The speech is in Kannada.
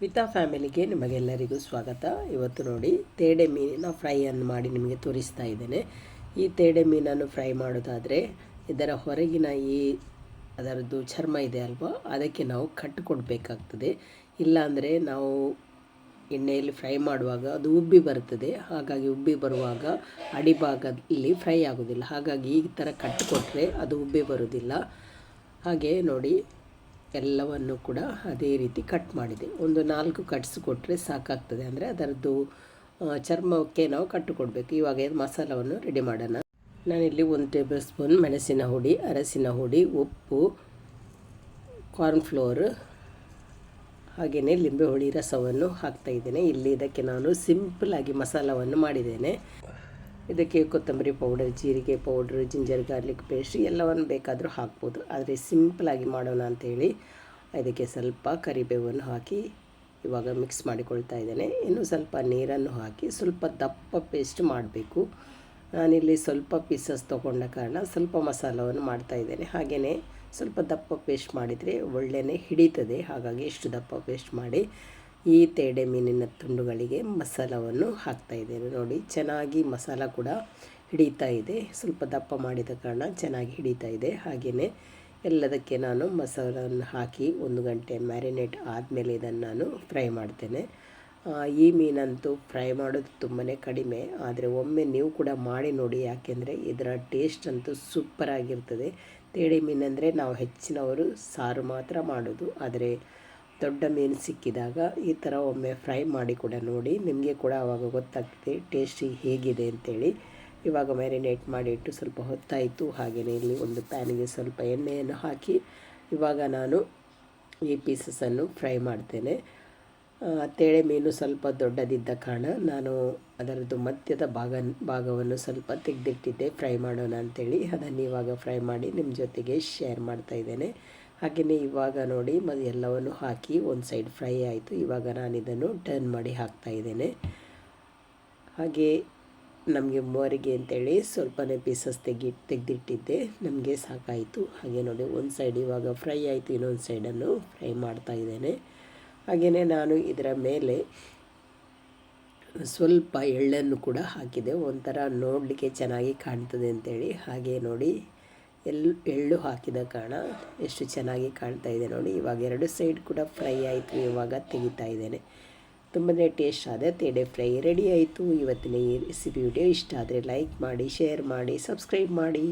ವಿತಾ ಫ್ಯಾಮಿಲಿಗೆ ನಿಮಗೆಲ್ಲರಿಗೂ ಸ್ವಾಗತ. ಇವತ್ತು ನೋಡಿ ತೇಡೆ ಮೀನಿನ ಫ್ರೈಯನ್ನು ಮಾಡಿ ನಿಮಗೆ ತೋರಿಸ್ತಾ ಇದ್ದೇನೆ. ಈ ತೇಡೆ ಮೀನನ್ನು ಫ್ರೈ ಮಾಡೋದಾದರೆ ಇದರ ಹೊರಗಿನ ಈ ಅದರದ್ದು ಚರ್ಮ ಇದೆ ಅಲ್ವಾ? ಅದಕ್ಕೆ ನಾವು ಕಟ್ ಕೊಡಬೇಕಾಗ್ತದೆ. ಇಲ್ಲಾಂದರೆ ನಾವು ಎಣ್ಣೆಯಲ್ಲಿ ಫ್ರೈ ಮಾಡುವಾಗ ಅದು ಉಬ್ಬಿ ಬರ್ತದೆ. ಹಾಗಾಗಿ ಉಬ್ಬಿ ಬರುವಾಗ ಅಡಿಭಾಗದಲ್ಲಿ ಫ್ರೈ ಆಗೋದಿಲ್ಲ. ಹಾಗಾಗಿ ಈ ಥರ ಕಟ್ ಕೊಟ್ಟರೆ ಅದು ಉಬ್ಬಿ ಬರೋದಿಲ್ಲ. ಹಾಗೆ ನೋಡಿ ಎಲ್ಲವನ್ನು ಕೂಡ ಅದೇ ರೀತಿ ಕಟ್ ಮಾಡಿದೆ. ಒಂದು ನಾಲ್ಕು ಕಟ್ಸ್ ಕೊಟ್ಟರೆ ಸಾಕಾಗ್ತದೆ. ಅಂದರೆ ಅದರದ್ದು ಚರ್ಮಕ್ಕೆ ನಾವು ಕಟ್ಟು ಕೊಡಬೇಕು ಇವಾಗ ಮಸಾಲವನ್ನು ರೆಡಿ ಮಾಡೋಣ. ನಾನಿಲ್ಲಿ ಒಂದು ಟೇಬಲ್ ಸ್ಪೂನ್ ಮೆಣಸಿನ ಹುಡಿ, ಅರಸಿನ ಹುಡಿ, ಉಪ್ಪು ಕಾರ್ನ್ಫ್ಲೋರ್ ಹಾಗೆಯೇ ಲಿಂಬೆ ಹುಳಿ ರಸವನ್ನು ಹಾಕ್ತಾ ಇದ್ದೇನೆ. ಇಲ್ಲಿ ಇದಕ್ಕೆ ನಾನು ಸಿಂಪಲಾಗಿ ಮಸಾಲವನ್ನು ಮಾಡಿದ್ದೇನೆ. ಇದಕ್ಕೆ ಕೊತ್ತಂಬರಿ ಪೌಡರ್, ಜೀರಿಗೆ ಪೌಡ್ರ್, ಜಿಂಜರ್ ಗಾರ್ಲಿಕ್ ಪೇಸ್ಟ್ ಎಲ್ಲವನ್ನು ಬೇಕಾದರೂ ಹಾಕ್ಬೋದು. ಆದರೆ ಸಿಂಪಲಾಗಿ ಮಾಡೋಣ ಅಂಥೇಳಿ ಇದಕ್ಕೆ ಸ್ವಲ್ಪ ಕರಿಬೇವನ್ನು ಹಾಕಿ ಇವಾಗ ಮಿಕ್ಸ್ ಮಾಡಿಕೊಳ್ತಾ ಇದ್ದೇನೆ. ಇನ್ನು ಸ್ವಲ್ಪ ನೀರನ್ನು ಹಾಕಿ ಸ್ವಲ್ಪ ದಪ್ಪ ಪೇಸ್ಟ್ ಮಾಡಬೇಕು. ನಾನಿಲ್ಲಿ ಸ್ವಲ್ಪ ಪೀಸಸ್ ತೊಗೊಂಡ ಕಾರಣ ಸ್ವಲ್ಪ ಮಸಾಲವನ್ನು ಮಾಡ್ತಾ ಇದ್ದೇನೆ. ಹಾಗೆಯೇ ಸ್ವಲ್ಪ ದಪ್ಪ ಪೇಸ್ಟ್ ಮಾಡಿದರೆ ಒಳ್ಳೆಯೇ ಹಿಡಿತದೆ. ಹಾಗಾಗಿ ಇಷ್ಟು ದಪ್ಪ ಪೇಸ್ಟ್ ಮಾಡಿ ಈ ತೇಡೆ ಮೀನಿನ ತುಂಡುಗಳಿಗೆ ಮಸಾಲವನ್ನು ಹಾಕ್ತಾ ಇದ್ದೇನೆ. ನೋಡಿ, ಚೆನ್ನಾಗಿ ಮಸಾಲ ಕೂಡ ಹಿಡಿತಾ ಇದೆ. ಸ್ವಲ್ಪ ದಪ್ಪ ಮಾಡಿದ ಕಾರಣ ಚೆನ್ನಾಗಿ ಹಿಡಿತಾ ಇದೆ. ಹಾಗೆಯೇ ಎಲ್ಲದಕ್ಕೆ ನಾನು ಮಸಾಲವನ್ನು ಹಾಕಿ ಒಂದು ಗಂಟೆ ಮ್ಯಾರಿನೇಟ್ ಆದಮೇಲೆ ಇದನ್ನು ನಾನು ಫ್ರೈ ಮಾಡ್ತೇನೆ. ಈ ಮೀನಂತೂ ಫ್ರೈ ಮಾಡೋದು ತುಂಬಾ ಕಡಿಮೆ, ಆದರೆ ಒಮ್ಮೆ ನೀವು ಕೂಡ ಮಾಡಿ ನೋಡಿ ಯಾಕೆಂದರೆ ಇದರ ಟೇಸ್ಟ್ ಅಂತೂ ಸೂಪರಾಗಿರ್ತದೆ ತೇಡೆ ಮೀನಂದರೆ ನಾವು ಹೆಚ್ಚಿನವರು ಸಾರು ಮಾತ್ರ ಮಾಡೋದು, ಆದರೆ ದೊಡ್ಡ ಮೀನು ಸಿಕ್ಕಿದಾಗ ಈ ಥರ ಒಮ್ಮೆ ಫ್ರೈ ಮಾಡಿ ಕೂಡ ನೋಡಿ, ನಿಮಗೆ ಕೂಡ ಆವಾಗ ಗೊತ್ತಾಗ್ತದೆ ಟೇಸ್ಟಿ ಹೇಗಿದೆ ಅಂತೇಳಿ. ಇವಾಗ ಮ್ಯಾರಿನೇಟ್ ಮಾಡಿ ಇಟ್ಟು ಸ್ವಲ್ಪ ಹೊತ್ತಾಯಿತು ಹಾಗೆಯೇ ಇಲ್ಲಿ ಒಂದು ಪ್ಯಾನಿಗೆ ಸ್ವಲ್ಪ ಎಣ್ಣೆಯನ್ನು ಹಾಕಿ, ಇವಾಗ ನಾನು ಈ ಪೀಸಸನ್ನು ಫ್ರೈ ಮಾಡ್ತೇನೆ. ತೇಳೆ ಮೀನು ಸ್ವಲ್ಪ ದೊಡ್ಡದಿದ್ದ ಕಾರಣ ನಾನು ಅದರದ್ದು ಮಧ್ಯದ ಭಾಗ, ಭಾಗವನ್ನು ಸ್ವಲ್ಪ ತೆಗೆದಿಟ್ಟಿದ್ದೆ, ಫ್ರೈ ಮಾಡೋಣ ಅಂತೇಳಿ. ಅದನ್ನು ಇವಾಗ ಫ್ರೈ ಮಾಡಿ ನಿಮ್ಮ ಜೊತೆಗೆ ಶೇರ್ ಮಾಡ್ತಾ ಇದ್ದೇನೆ. ಹಾಗೆಯೇ ಇವಾಗ ನೋಡಿ ಮತ್ತು ಎಲ್ಲವನ್ನು ಹಾಕಿ ಒಂದು ಸೈಡ್ ಫ್ರೈ ಆಯಿತು. ಇವಾಗ ನಾನು ಇದನ್ನು ಟರ್ನ್ ಮಾಡಿ ಹಾಕ್ತಾ ಇದ್ದೇನೆ. ಹಾಗೆ ನಮಗೆ ಮೂವರಿಗೆ ಅಂತೇಳಿ ಸ್ವಲ್ಪನೇ ಪೀಸಸ್ ತೆಗಿ, ತೆಗೆದಿಟ್ಟಿದ್ದೆ. ನಮಗೆ ಸಾಕಾಯಿತು. ಹಾಗೆ ನೋಡಿ, ಒಂದು ಸೈಡ್ ಇವಾಗ ಫ್ರೈ ಆಯಿತು, ಇನ್ನೊಂದು ಸೈಡನ್ನು ಫ್ರೈ ಮಾಡ್ತಾ ಇದ್ದೇನೆ. ಹಾಗೆಯೇ ನಾನು ಇದರ ಮೇಲೆ ಸ್ವಲ್ಪ ಎಳ್ಳನ್ನು ಕೂಡ ಹಾಕಿದೆ. ಒಂಥರ ನೋಡಲಿಕ್ಕೆ ಚೆನ್ನಾಗಿ ಕಾಣ್ತದೆ ಅಂತೇಳಿ. ಹಾಗೆ ನೋಡಿ ಎಳ್ಳು ಎಳ್ಳು ಹಾಕಿದ ಕಾರಣ ಎಷ್ಟು ಚೆನ್ನಾಗಿ ಕಾಣ್ತಾ ಇದೆ ನೋಡಿ. ಇವಾಗ ಎರಡು ಸೈಡ್ ಕೂಡ ಫ್ರೈ ಆಯಿತು, ಇವಾಗ ತೆಗಿತಾ ಇದ್ದೇನೆ. ತುಂಬನೇ ಟೇಸ್ಟ್ ಆದರೆ ತೇಡೆ ಫ್ರೈ ರೆಡಿ ಆಯಿತು. ಇವತ್ತಿನ ಈ ರೆಸಿಪಿ ವಿಡಿಯೋ ಇಷ್ಟ ಆದರೆ ಲೈಕ್ ಮಾಡಿ, ಶೇರ್ ಮಾಡಿ, ಸಬ್ಸ್ಕ್ರೈಬ್ ಮಾಡಿ.